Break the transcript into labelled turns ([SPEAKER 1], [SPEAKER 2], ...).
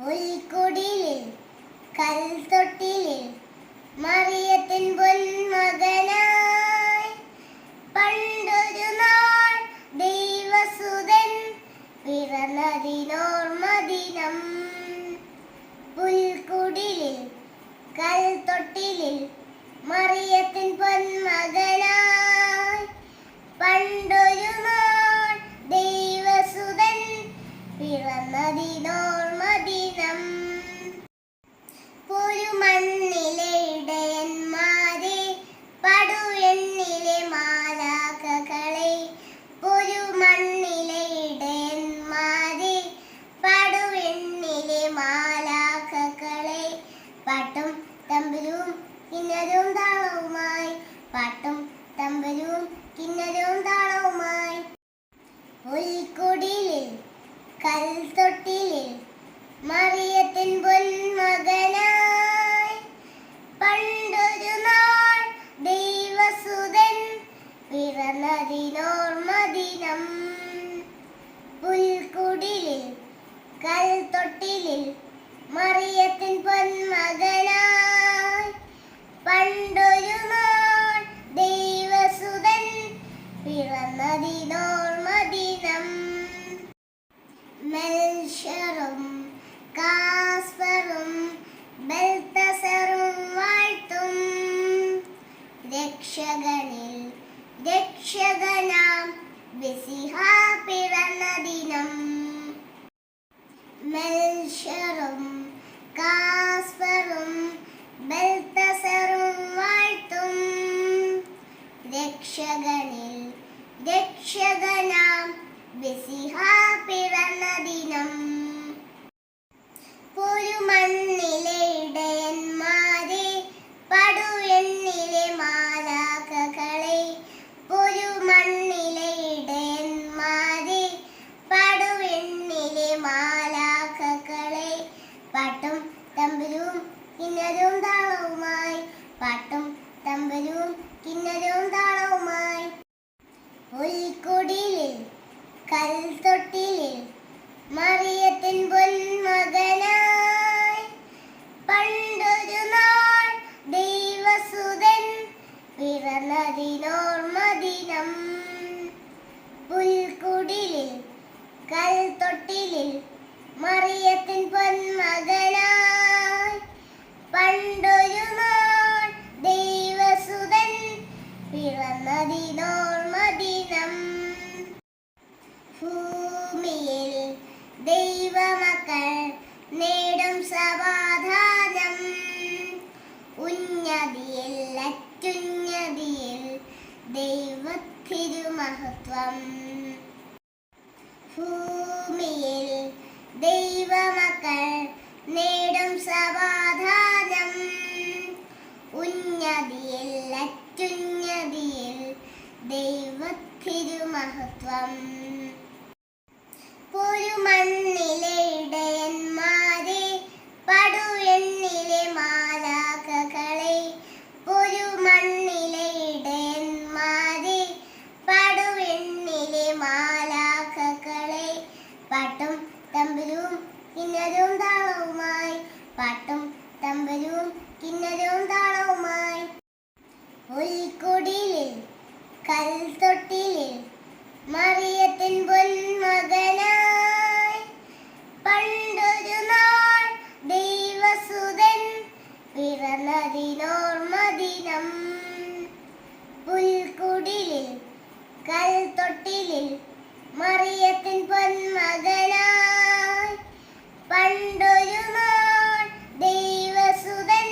[SPEAKER 1] പുൽക്കുടിലിൽ കൽത്തൊട്ടിലിൽ മറിയത്തിൻ പൊന്മകനായി പണ്ടൊരു നാൾ ദൈവസുതൻ പിറന്നതിനോർമദിനം പുൽക്കുടിലിൽ കൽത്തൊട്ടിലിൽ മറിയത്തിൻ പൊന്മകനായി പണ്ടൊരു നാൾ ദൈവസുതൻ പിറന്നതിനോർമദിനം പുരുമണ്ണിലെ ഇടയന്മാരെ പടുവെണ്ണിലെ മാലാഖകളെ പുരുമണ്ണിലെ ഇടയന്മാരെ പടുവെണ്ണിലെ മാലാഖകളെ പാട്ടും തമ്പരും കിന്നരവും താളവുമായി. പാട്ടും തമ്പരും കിന്നരവും താളവുമായി. പുൽക്കുടിലിൽ കൽത്തൊട്ടിലിൽ മറിയത്തിൻ പൊന്മകനായി പണ്ടൊരു നാൾ ദൈവസുതൻ പിറന്നതിനോർമദിനം പുൽക്കുടിലിൽ കൽത്തൊട്ടിലിൽ മറിയത്തിൻ പൊന്മകനായി പണ്ടൊരു നാൾ ദൈവസുതൻ പിറന്നതിനോർമദിനം മെൽഷറും കാസ്പറും ബെൽത്തസറും വാഴ്ത്തും രക്ഷകനിൽ രക്ഷകനാം വാഴ്ത്തും. രക്ഷകനിൽ രക്ഷകനാം ബിസിഹ പിറന്ന ദിനം പുരുമണ്ണിലെ ഇടയന്മാരെ പടുവെണ്ണിലെ മാലാഖകളെ പുരുമണ്ണിലെ ഇടയന്മാരെ പടുവെണ്ണിലെ മാലാഖകളെ പാട്ടും തമ്പരും കിന്നരവും താളവുമായി പാട്ടും തമ്പരും കിന്നരവും താളവുമായി പുൽക്കുടിലിൽ കൽത്തൊട്ടിലിൽ മറിയത്തിൻ പൊന്മകനായി പണ്ടൊരു നാൾ ദൈവസുതൻ പിറന്നതിനോർമദിനം പുൽക്കുടിലിൽ കൽത്തൊട്ടിലിൽ മറിയത്തിൻ പൊന്മകനായി പണ്ടൊരു നാൾ ദൈവസുതൻ പിറന്നതിനോർമദിനം ഭൂമിയിൽ ദൈവമക്കൾ നേടും സമാധാനം. ഉന്നതിയിൽ അറ്റുന്നതിയിൽ ദൈവത്തിരുമഹത്വം. ഭൂമിയിൽ ദൈവമക്കൾ നേടും സമാധാനം. ഉന്നതിയിൽ അറ്റുന്നതിയിൽ ദൈവത്തിരുമഹത്വം. കൽത്തൊട്ടിലിൽ മറിയത്തിൻ പൊന്മകനായി പണ്ടൊരു നാൾ ദൈവസുതൻ പിറന്നതിനോർമദിനം പുൽക്കുടിലിൽ കൽത്തൊട്ടിലിൽ മറിയത്തിൻ പൊന്മകനായി പണ്ടൊരു നാൾ ദൈവസുതൻ